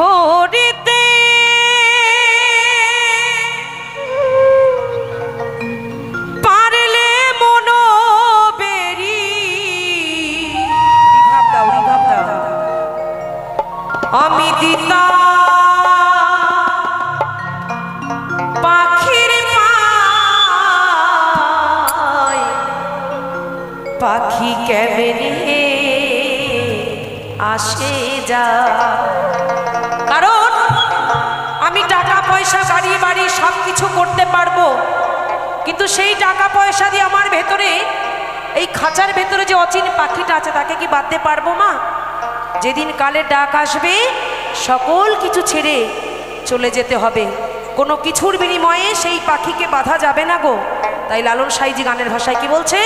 ধরিতে পারলে মনো বেরি। আমি দিতা পাখির পাখি কেমনে আসে যা পয়সা গাড়ি বাড়ি সব কিছু করতে পারব। কিন্তু সেই টাকা পয়সা দিয়ে আমার ভেতরে, এই খাঁচার ভেতরে যে অচিন পাখিটা আছে, তাকে কি বাঁধতে পারব মা? যেদিন কালের ডাক আসবে, সকল কিছু ছেড়ে চলে যেতে হবে। কোনো কিছুর বিনিময়ে সেই পাখিকে বাধা যাবে না গো। তাই লালন সাইজি গানের ভাষায় কি বলছে?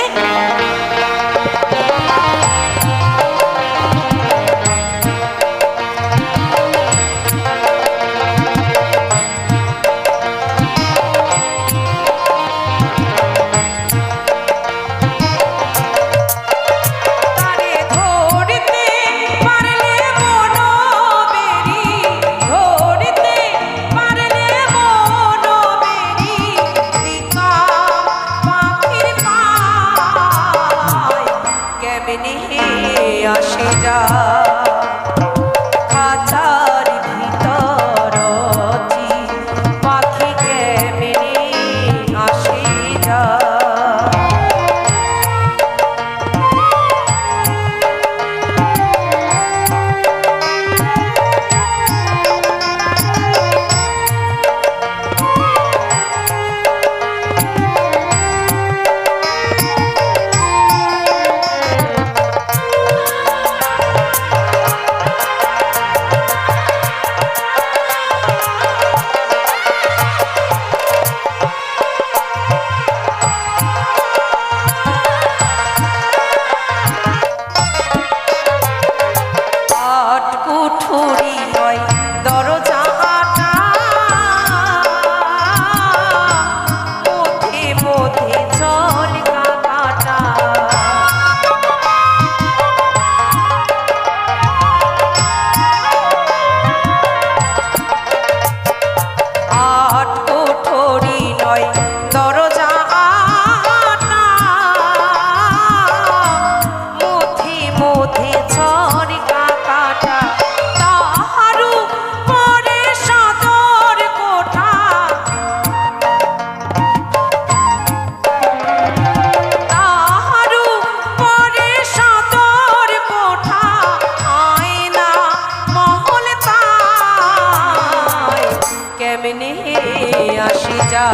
আসি যা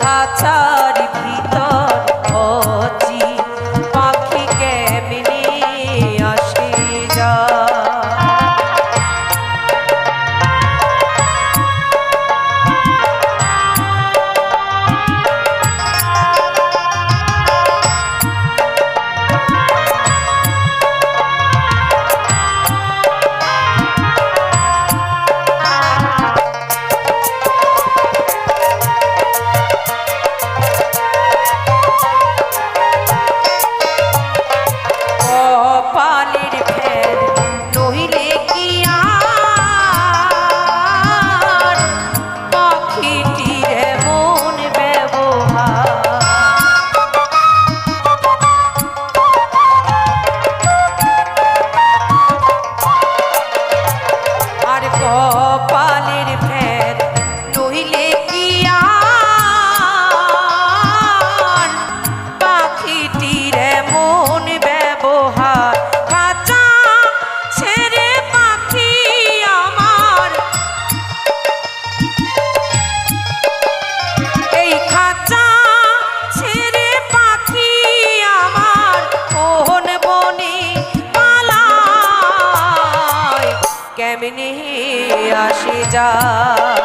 খাঁচার ভিতর আসে যায়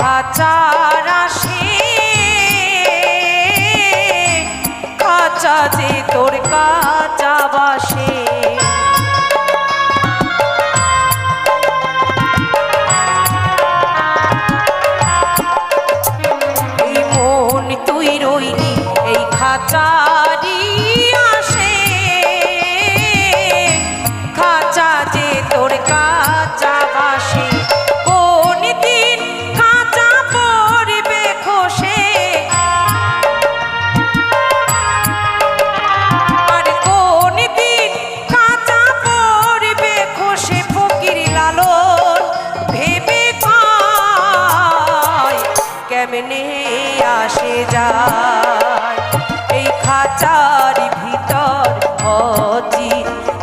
খাচার আসে খাচা যে তোর কাচা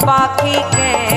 পাখি কেন?